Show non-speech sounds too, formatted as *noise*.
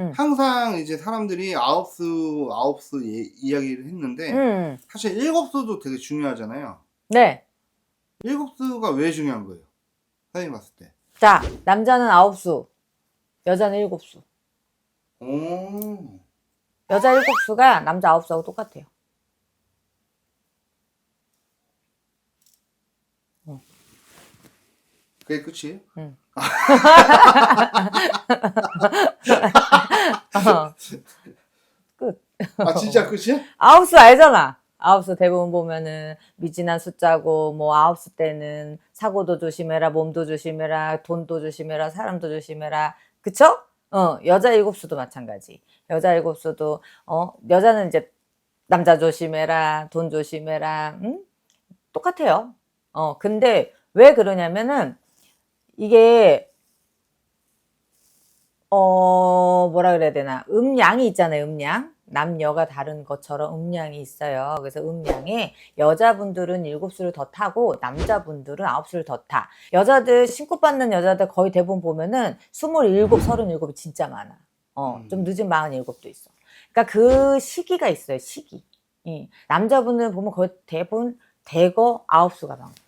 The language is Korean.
음. 항상 이제 사람들이 아홉 수 아홉 수 예- 이야기를 했는데 음, 사실 일곱 수도 되게 중요하잖아요. 네. 일곱 수가 왜 중요한 거예요? 사장님 봤을 때. 자, 남자는 아홉 수, 여자는 일곱 수. 오. 여자 일곱 수가 남자 아홉 수하고 똑같아요. 그게 끝이에요? 응. *laughs* *laughs* 어. *laughs* 끝. 아 진짜 끝이야? 아홉 수 알잖아. 아홉 수 대부분 보면은 미진한 숫자고 뭐 아홉 수 때는 사고도 조심해라, 몸도 조심해라, 돈도 조심해라, 사람도 조심해라. 그쵸? 어, 여자 일곱 수도 마찬가지. 여자 일곱 수도 어, 여자는 이제 남자 조심해라, 돈 조심해라. 응? 똑같아요. 어, 근데 왜 그러냐면은 이게 어, 뭐라 그래야 되나. 음양이 있잖아요, 음양. 남녀가 다른 것처럼 음양이 있어요. 그래서 음양에 여자분들은 일곱 수를 더 타고 남자분들은 아홉 수를 더 타. 여자들, 신고 받는 여자들 거의 대부분 보면은 스물일곱, 서른일곱이 진짜 많아. 어, 좀 늦은 마흔일곱도 있어. 그러니까 그 시기가 있어요, 시기. 예. 남자분들 보면 거의 대부분 대거 아홉 수가 많고.